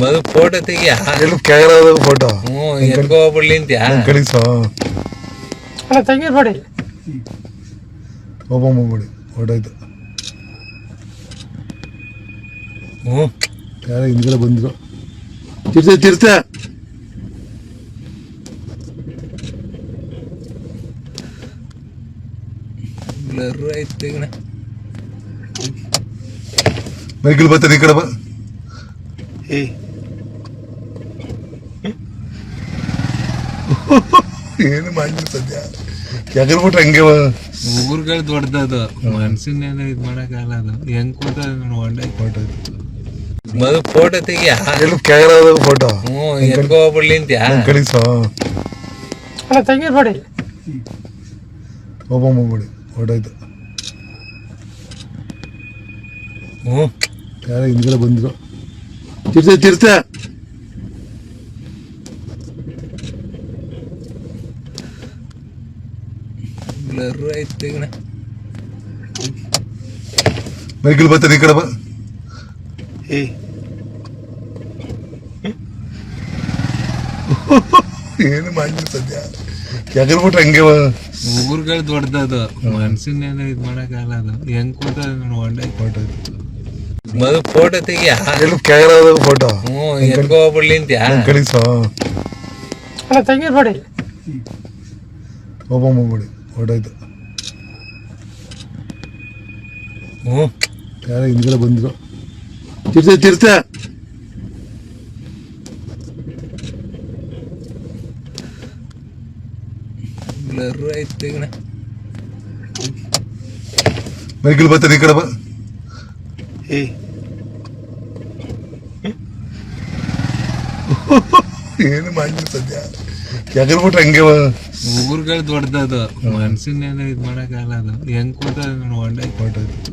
ಮದು ಫೋಟೋ ತೆಗಿಯ? ಎಲ್ಲ camera photo ಹ್ಞೂ ಎತ್ಕೊ ಹೋಗ್ಬಿಡ್ಲಿ ಅಂತ ಕಳಿಸೋ ಅಲ್ಲ ತೆಗಿಬೇಡಿ ಹೋಗ್ಬಿಡಿ ಫೋಟೋ ಹೊರಟಾಯ್ತು ಹ್ಞೂ. ಯಾರೋ ಹಿಂದ್ಗಡೆ ಬಂದ್ರು. ತಿರ್ತೆ ತಿರ್ತೆ ಬ್ಲರ್ ಆಯ್ತು ತೆಗಣ ಮೈಕಲ್ ಬರ್ತಾನೆ ಈ ಕಡೆ ಬಾ. ಏನು ಮಾಡಿದ್ರು ಸದ್ಯ? ಯಾಕಂದ್ರೆ ಬಿಟ್ರೆ ಹಂಗೆ. ಊರ್ಗಳು ದೊಡ್ಡದು ಮನ್ಸಿನ ಇದು ಮಾಡಕ್ಕಾಗಲ್ಲ ಅದು. ಹೆಂಗ್ ಕೂತ ಹೊಂಡಾಯ್ತು ಫೋಟೋ ಮದು ಫೋಟೋ ತೆಗಿಯ? ಎಲ್ಲ ಕ್ಯಾಮರಾ ಫೋಟೋ ಹ್ಞೂ ಎತ್ಕೊ ಹೋಗ್ಬಿಡ್ಲಿ ಅಂತ ಕಳಿಸೋ. ಅಲ್ಲ ತೆಗಿಬೇಡಿ ಹೋಗ್ಬಿಡಿ ಫೋಟೋ ಹೊರಟಾಯ್ತು ಹ್ಞೂ ಯಾರೋ ಹಿಂದ್ಗಡೆ ಬಂದ್ರು. ತಿರ್ತೆ ತಿರ್ತೆ ಬ್ಲರ್ ಆಯ್ತು ಮೈಕಲ್ ಬರ್ತಾನೆ ಈ ಕಡೆ ಬಾ. ಏನು ಮಾಡಿಲ್ಲ ಸದ್ಯ? ಯಾಕಂದ್ರೆ ಬಿಟ್ರೆ ಹಂಗೆ ಬಾ. ಊರ್ಗಳು ದೊಡ್ಡದು ಮನ್ಸಿನ ಇದು ಮಾಡಕ್ಕಾಗಲ್ಲ ಅದು. ಹೆಂಗ್ ಕೂತ ಹೊಂಡಾಯ್ತು ಫೋಟೋ ಮದು ಫೋಟೋ ತೆಗಿಯ? ಎಲ್ಲ ಕ್ಯಾಮರಾ ಫೋಟೋ ಹ್ಞೂ ಎತ್ಕೊ ಹೋಗ್ಬಿಡ್ಲಿ ಅಂತ ಕಳಿಸೋ ಅಲ್ಲ ಒಬ್ಬ ಓಪನ್ ಮಾಡ್ಬಿಡಿ ಹೊರಟಾಯ್ತು ಹ್ಞೂ ಯಾರೋ ಹಿಂದ್ಗಡೆ ಬಂದ್ರು ತಿರ್ತೆ ತಿರ್ತೆ ಬ್ಲರ್ ಆಯ್ತು ತೆಗಣ ಮೈಕಲ್ ಬರ್ತಾನೆ ಈ ಕಡೆ ಬಾ ಏನು ಮಾಡಿಲ್ಲ ಸದ್ಯ ಯಾಕಂದ್ರೆ ಬಿಟ್ರೆ ಹಂಗೆ. ಊರ್ಗಳು ದೊಡ್ಡದು ಮನ್ಸಿನ ಇದು ಮಾಡಕ್ಕಾಗಲ್ಲ ಅದು ಹೆಂಗ್ ಕೂತ ಹೊಂಡಾಯ್ತು ಹೊರಟಾಯ್ತು